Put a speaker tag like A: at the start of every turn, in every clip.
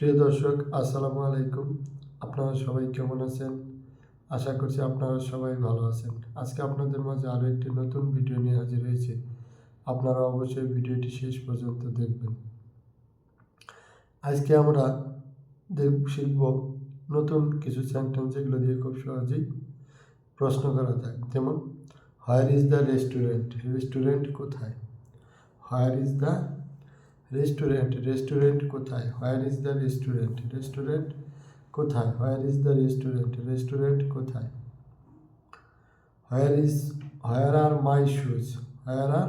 A: প্রিয় দর্শক, আসসালামু আলাইকুম। আপনারা সবাই কেমন আছেন? আশা করছি আপনারা সবাই ভালো আছেন। আজকে আপনাদের মাঝে আরও একটি নতুন ভিডিও নিয়ে হাজির হয়েছি। আপনারা অবশ্যই ভিডিওটি শেষ পর্যন্ত দেখবেন। আজকে আমরা দেখ, শিখব নতুন কিছু সেন্টেন্স যেগুলো দিয়ে খুব সহজেই প্রশ্ন করা যায়। যেমন where is the restaurant restaurant কোথায়? Where is the restaurant restaurant কোথায়? Where is the restaurant restaurant কোথায়? Where is the restaurant restaurant কোথায়? Where is where are my shoes where are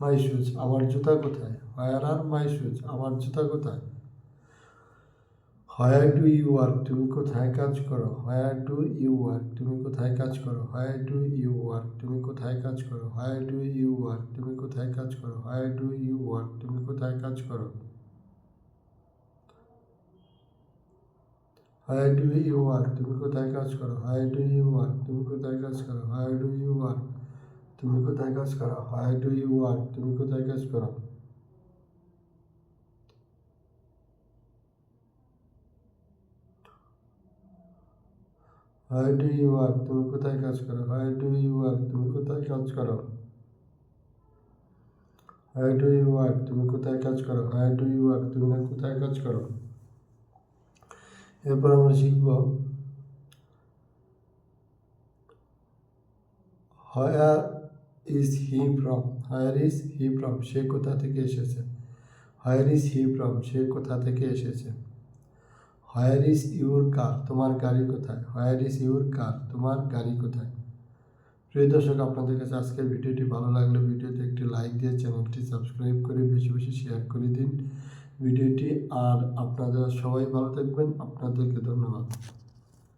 A: my shoes আমার জুতা কোথায়? হোয়ার আর মাই শুজ আমার জুতা কোথায়? হোয়ার ডু ইউ ওয়ার্ক তুমি কোথায় কাজ করো? হোয়ার ডু ইউ ওয়ার্ক তুমি কোথায় কাজ করো? হোয়ার ডু ইউ ওয়ার্ক তুমি কোথায় কাজ করো? হোয়ার ডু ইউ ওয়ার্ক তুমি কোথায় কাজ করো? হোয়ার ডু ইউ ওয়ার্ক তুমি কোথায় কাজ করো? হোয়ার ডু ইউ ওয়ার্ক তুমি কোথায় কাজ করো? হোয়ার ডু ইউ ওয়ার্ক তুমি কোথায় কাজ করো? হোয়ার ডু ইউ ওয়ার্ক তুমি কোথায় কাজ করো? হোয়ার ডু ইউ ওয়ার্ক তুমি কোথায় কাজ করো? হোয়াই ডু ইউ ওয়ার্ক তুমি কোথায় কাজ করো? হোয়াই ডু ইউ ওয়ার্ক তুমি কোথায় কাজ করো? হোয়াই ডু ইউ ওয়ার্ক তুমি কোথায় কাজ করো? হোয়াই ডু ইউ ওয়ার্ক তুমি না কোথায় কাজ করো? এরপর আমরা শিখব where is he from where is he from সে কোথা থেকে এসেছে? হায়ার ইজ হি ফ্রম সে কোথা থেকে এসেছে? হোয়ার ইজ ইউর কার তোমার গাড়ি কোথায়? হোয়ার ইজ ইউর কার তোমার গাড়ি কোথায়? প্রিয় দর্শক, আপনাদের কাছে আজকের ভিডিওটি ভালো লাগলে ভিডিওতে একটি লাইক দিয়ে চ্যানেলটি সাবস্ক্রাইব করে বেশি বেশি শেয়ার করে দিন ভিডিওটি। আর আপনারা সবাই ভালো থাকবেন। আপনাদেরকে ধন্যবাদ।